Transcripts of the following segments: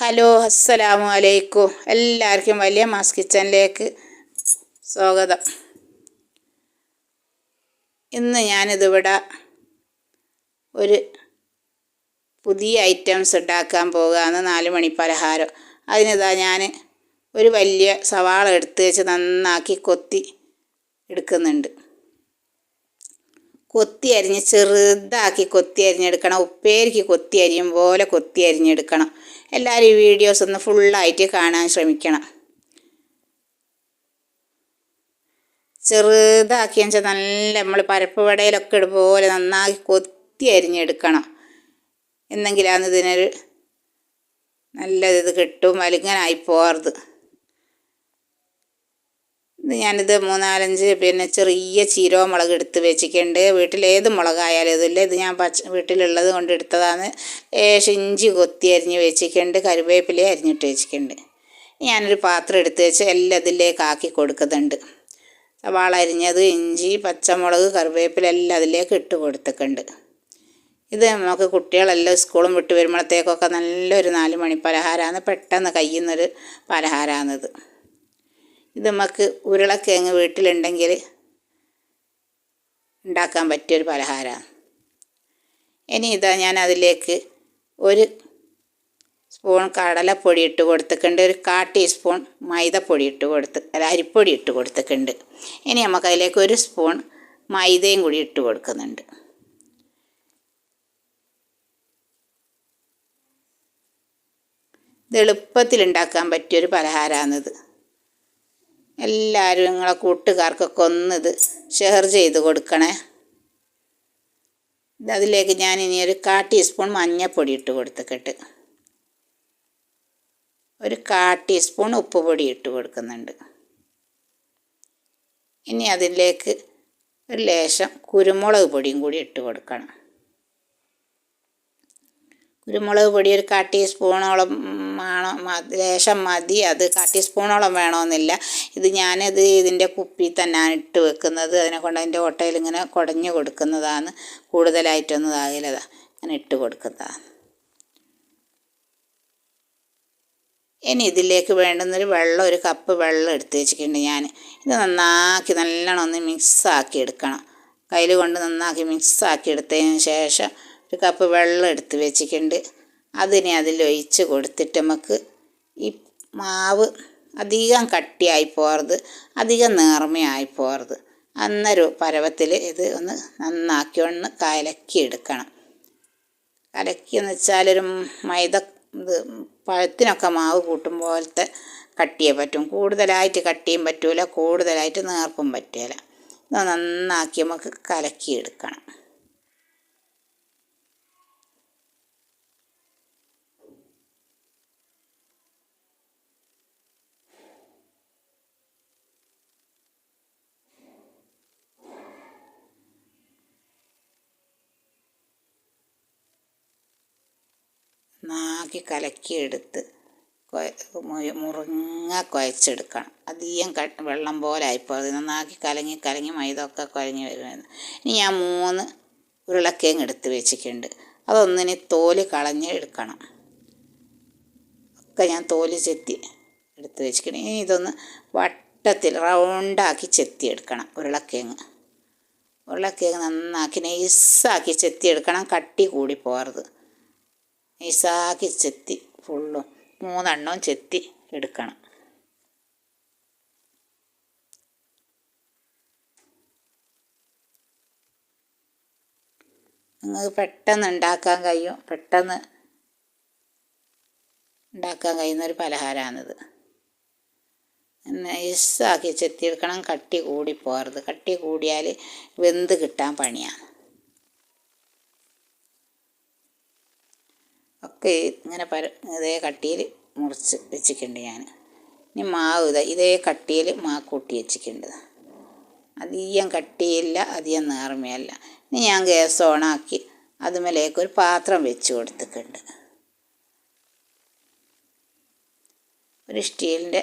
Hello അസ്സലാമു അലൈക്കും എല്ലാവർക്കും വലിയ മാസ് കിച്ചണിലേക്ക് സ്വാഗതം. ഇന്ന് ഞാനിതിവിടെ ഒരു പുതിയ ഐറ്റംസ് ഉണ്ടാക്കാൻ പോകുകയാണ് നാല് മണി പലഹാരം. അതിനിതാ ഞാൻ ഒരു വലിയ സവാള എടുത്ത് വെച്ച് നന്നാക്കി കൊത്തി എടുക്കുന്നുണ്ട്. കൊത്തി അരിഞ്ഞ് ചെറുതാക്കി കൊത്തി അരിഞ്ഞെടുക്കണം. ഉപ്പേരിക്ക് കൊത്തി അരിയും പോലെ കൊത്തി അരിഞ്ഞെടുക്കണം. എല്ലാവരും ഈ വീഡിയോസ് ഒന്ന് ഫുള്ളായിട്ട് കാണാൻ ശ്രമിക്കണം. ചെറുതാക്കി വെച്ചാൽ നല്ല നമ്മൾ പരപ്പ് വടയിലൊക്കെ ഇടും പോലെ നന്നായി കൊത്തി അരിഞ്ഞെടുക്കണം. എന്നെങ്കിലാണ് ഇതിനൊരു നല്ലത് കിട്ടും. വലിങ്ങനായി പോകരുത് ഞാനിത് മൂന്നാലഞ്ച് പിന്നെ ചെറിയ ചീരോ മുളക് എടുത്ത് വെച്ചിട്ടുണ്ട്. വീട്ടിലേത് മുളകായാലും ഇതില്ല. ഇത് ഞാൻ പച്ച വീട്ടിലുള്ളത് കൊണ്ട് എടുത്തതാണ്. ലേശം ഇഞ്ചി കൊത്തി അരിഞ്ഞ് വെച്ചിട്ടുണ്ട്. കരുവേപ്പില അരിഞ്ഞിട്ട് വെച്ചിട്ടുണ്ട്. ഞാനൊരു പാത്രം എടുത്ത് വെച്ച് എല്ലാം ഇതിലേക്ക് ആക്കി കൊടുക്കുന്നുണ്ട്. സവാള അരിഞ്ഞത് ഇഞ്ചി പച്ചമുളക് കറിവേപ്പില എല്ലാം അതിലേക്ക് ഇട്ട് കൊടുത്തിട്ടുണ്ട്. ഇത് നമുക്ക് കുട്ടികളെല്ലാം സ്കൂളും വിട്ട് വരുമ്പോഴത്തേക്കൊക്കെ നല്ലൊരു നാല് മണി പലഹാരമാണ്. പെട്ടെന്ന് കയ്യുന്നൊരു പലഹാരമാണിത്. ഇത് നമുക്ക് ഉരുളക്കിഴങ്ങ് വീട്ടിലുണ്ടെങ്കിൽ ഉണ്ടാക്കാൻ പറ്റിയൊരു പലഹാരമാണ്. ഇനി ഇതാ ഞാൻ അതിലേക്ക് ഒരു സ്പൂൺ കടലപ്പൊടി ഇട്ട് കൊടുത്തിട്ടുണ്ട്. ഒരു കാ ടീസ്പൂൺ മൈദപ്പൊടി ഇട്ട് കൊടുത്ത് അല്ല അരിപ്പൊടി ഇട്ട് കൊടുത്തിട്ടുണ്ട്. ഇനി നമുക്ക് അതിലേക്ക് ഒരു സ്പൂൺ മൈദയും കൂടി ഇട്ട് കൊടുക്കുന്നുണ്ട്. ഇത് എളുപ്പത്തിൽ ഉണ്ടാക്കാൻ പറ്റിയൊരു പലഹാരമാണിത്. എല്ലാവരും നിങ്ങളെ കൂട്ടുകാർക്കൊക്കെ ഇത് ഷെയർ ചെയ്ത് കൊടുക്കണേ. അതിലേക്ക് ഞാൻ ഇനി ഒരു കാ ടീസ്പൂൺ മഞ്ഞൾപ്പൊടി ഇട്ട് കൊടുത്തിട്ട്. ഒരു കാ ടീസ്പൂൺ ഉപ്പ് പൊടി ഇട്ട് കൊടുക്കുന്നുണ്ട്. ഇനി അതിലേക്ക് ഒരു ലേശം കുരുമുളക് പൊടിയും കൂടി ഇട്ട് കൊടുക്കണം. കുരുമുളക് പൊടി ഒരു കാ ടീസ്പൂണോളം ആണോ ലേശം മതി. അത് കാ ടീസ്പൂണോളം വേണമെന്നില്ല ഇത് ഞാനത് ഇതിന്റെ കുപ്പി തന്നെ ഇട്ട് വെക്കുന്നത്. അതിനെ കൊണ്ട് അതിന്റെ ഓട്ടയിൽ ഇങ്ങനെ കുടഞ്ഞു കൊടുക്കുന്നതാണ്. കൂടുതലായിട്ടൊന്നും ആകില്ലതാ അങ്ങനെ ഇട്ട് കൊടുക്കുന്നതാണ്. ഇനി ഇതിലേക്ക് വേണ്ടുന്നൊരു വെള്ളം ഒരു കപ്പ് വെള്ളം എടുത്ത് വെച്ചിട്ടുണ്ട് ഞാൻ. ഇത് നന്നാക്കി നല്ലോണം ഒന്ന് മിക്സാക്കി എടുക്കണം. കയ്യിൽ കൊണ്ട് നന്നാക്കി മിക്സാക്കി എടുത്തതിന് ശേഷം ഒരു കപ്പ് വെള്ളം എടുത്ത് വെച്ചിട്ടുണ്ട്. അതിനെ അതിലൊഴിച്ച് കൊടുത്തിട്ട് നമുക്ക് ഈ മാവ് അധികം കട്ടിയായി പോകരുത്. അധികം നേർമയായി പോകരുത്. അന്നൊരു പരവത്തിൽ ഇത് ഒന്ന് നന്നാക്കി ഒന്ന് കലക്കി എടുക്കണം കലക്കി എന്ന് വെച്ചാൽ ഒരു മൈദ ഇത് പഴത്തിനൊക്കെ മാവ് കൂട്ടും പോലത്തെ കട്ടിയേ പറ്റും. കൂടുതലായിട്ട് കട്ടിയും പറ്റൂല കൂടുതലായിട്ട് നേർപ്പും പറ്റില്ല ഇത് നന്നാക്കി നമുക്ക് കലക്കി എടുക്കണം നന്നാക്കി കലക്കിയെടുത്ത് മുറുങ്ങ കുഴച്ചെടുക്കണം. അധികം വെള്ളം പോലെ ആയിപ്പോൾ അത് നന്നാക്കി കലങ്ങി കലങ്ങി മൈദ ഒക്കെ കുഴഞ്ഞ് വരുമായിരുന്നു ഇനി ഞാൻ മൂന്ന് ഉരുളക്കിഴങ്ങ് എടുത്ത് വെച്ചിട്ടുണ്ട്. അതൊന്നിനി തോൽ കളഞ്ഞ് എടുക്കണം. ഒക്കെ ഞാൻ തോൽ ചെത്തി എടുത്ത് വെച്ചിട്ടുണ്ട് ഇനി ഇതൊന്ന് വട്ടത്തിൽ റൗണ്ടാക്കി ചെത്തി എടുക്കണം ഉരുളക്കിഴങ്ങ്. ഉരുളക്കിഴങ്ങ് നന്നാക്കി നൈസാക്കി ചെത്തി എടുക്കണം കട്ടി കൂടി പോകരുത്. നൈസാക്കി ചെത്തി ഫുള്ളും മൂന്നെണ്ണവും ചെത്തി എടുക്കണം. നിങ്ങൾക്ക് പെട്ടെന്ന് ഉണ്ടാക്കാൻ കഴിയും. പെട്ടെന്ന് ഉണ്ടാക്കാൻ കഴിയുന്നൊരു പലഹാരമാണിത് നൈസാക്കി ചെത്തിയെടുക്കണം കട്ടി കൂടി പോകരുത്. കട്ടി കൂടിയാൽ വെന്ത് കിട്ടാൻ പണിയാണ്. ഒക്കെ ഇങ്ങനെ പര ഇതേ കട്ടിയിൽ മുറിച്ച് വെച്ചിട്ടുണ്ട് ഞാൻ. ഇനി മാവ് ഇതാ ഇതേ കട്ടിയിൽ മാവ് കൂട്ടി വെച്ചിട്ടുണ്ട്. അധികം കട്ടിയില്ല അധികം നേർമയല്ല. ഇനി ഞാൻ ഗ്യാസ് ഓണാക്കി അതുമലേക്ക് ഒരു പാത്രം വെച്ച് കൊടുത്തിട്ടുണ്ട്. ഒരു സ്റ്റീലിന്റെ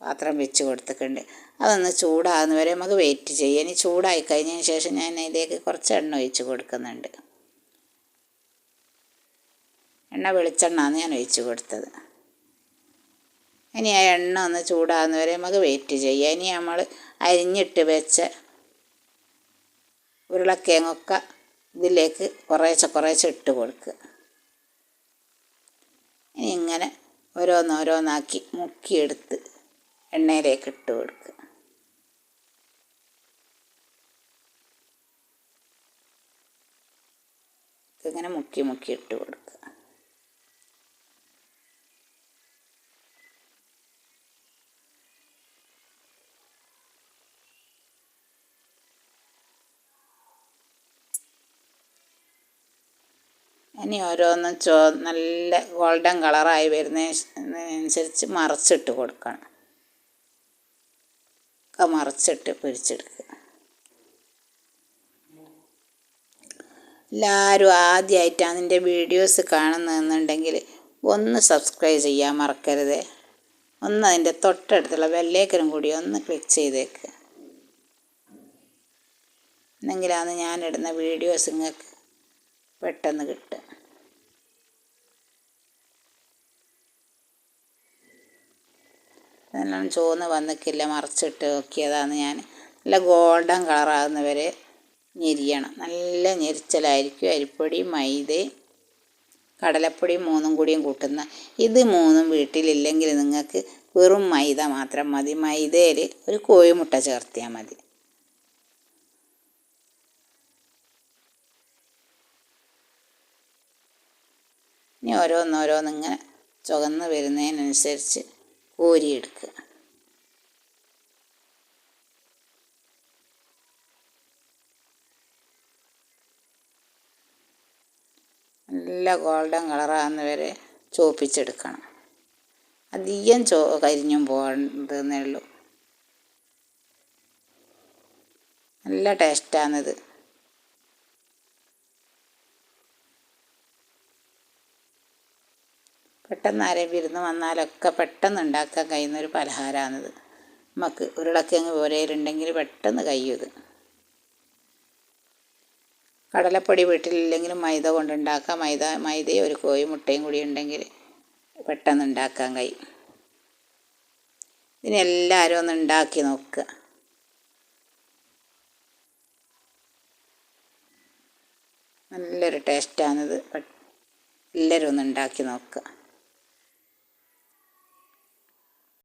പാത്രം വെച്ച് കൊടുത്തിട്ടുണ്ട്. അതൊന്ന് ചൂടാകുന്ന വരെ നമുക്ക് വെയിറ്റ് ചെയ്യാം. ഇനി ചൂടായി കഴിഞ്ഞതിന് ശേഷം ഞാൻ ഇതിലേക്ക് കുറച്ച് എണ്ണ ഒഴിച്ച് കൊടുക്കുന്നുണ്ട്. എണ്ണ വെളിച്ചെണ്ണാന്ന് ഞാൻ ഒഴിച്ചു കൊടുത്തത്. ഇനി ആ എണ്ണ ഒന്ന് ചൂടാകുന്ന വരെ നമുക്ക് വെയിറ്റ് ചെയ്യാം. ഇനി നമ്മൾ അരിഞ്ഞിട്ട് വെച്ച ഉരുളക്കിഴങ്ങൊക്കെ ഇതിലേക്ക് കുറേശ്ശെ കുറേശ്ശെ ഇട്ട് കൊടുക്കുക. ഇനി ഇങ്ങനെ ഓരോന്നോരോന്നാക്കി മുക്കിയെടുത്ത് എണ്ണയിലേക്ക് ഇട്ട് കൊടുക്കുക. ഇങ്ങനെ മുക്കി മുക്കി ഇട്ട് കൊടുക്കുക. ഇനി ഓരോന്നും ചോ നല്ല ഗോൾഡൻ കളറായി വരുന്നതിനനുസരിച്ച് മറിച്ചിട്ട് കൊടുക്കണം. ഒക്കെ മറിച്ചിട്ട് പൊരിച്ചെടുക്കുക എല്ലാവരും ആദ്യമായിട്ടാണ് എന്റെ വീഡിയോസ് കാണുന്നതെന്നുണ്ടെങ്കിൽ ഒന്ന് സബ്സ്ക്രൈബ് ചെയ്യാൻ മറക്കരുത്. ഒന്ന് അതിന്റെ തൊട്ടടുത്തുള്ള ബെല്ലേക്കനും കൂടി ഒന്ന് ക്ലിക്ക് ചെയ്തേക്ക്. എന്നെങ്കിലാണ് ഞാനിടുന്ന വീഡിയോസ് നിങ്ങൾക്ക് പെട്ടെന്ന് കിട്ടുക. അതെല്ലാം ചോന്ന് വന്നിക്കില്ല മറിച്ചിട്ട് നോക്കിയതാണ് ഞാൻ. നല്ല ഗോൾഡൻ കളറാകുന്നവരെ ഞെരിയണം. നല്ല ഞെരിച്ചലായിരിക്കും അരിപ്പൊടി മൈദ കടലപ്പൊടി മൂന്നും കൂടിയും കൂട്ടുന്ന. ഇത് മൂന്നും വീട്ടിലില്ലെങ്കിൽ നിങ്ങൾക്ക് വെറും മൈദ മാത്രം മതി. മൈദയിൽ ഒരു കോഴിമുട്ട ചേർത്തിയാൽ മതി. ഇനി ഓരോന്നോരോന്നിങ്ങനെ ചുവന്ന് വരുന്നതിനനുസരിച്ച് കോരിയെടുക്കുക നല്ല ഗോൾഡൻ കളറാകുന്ന വരെ ചോപ്പിച്ചെടുക്കണം അധികം ചോ കരിഞ്ഞും പോകണ്ടെന്നേ ഉള്ളൂ. നല്ല ടേസ്റ്റാണിത്. പെട്ടെന്ന് ആരെയും വിരുന്ന് വന്നാലൊക്കെ പെട്ടെന്ന് ഉണ്ടാക്കാൻ കഴിയുന്ന ഒരു പലഹാരമാണിത് നമുക്ക് ഉരുളക്കിഴങ്ങ് പോരയിലുണ്ടെങ്കിൽ പെട്ടെന്ന് കഴിയും കടലപ്പൊടി വീട്ടിലില്ലെങ്കിലും മൈദ കൊണ്ടുണ്ടാക്കാം. മൈദ മൈദയും ഒരു കോഴി മുട്ടയും കൂടി ഉണ്ടെങ്കിൽ പെട്ടെന്ന് ഉണ്ടാക്കാൻ കഴിയും. ഇതിനെല്ലാവരും ഒന്ന് ഉണ്ടാക്കി നോക്കുക. നല്ലൊരു ടേസ്റ്റാണിത്. എല്ലാവരും ഒന്ന് ഉണ്ടാക്കി നോക്കുക.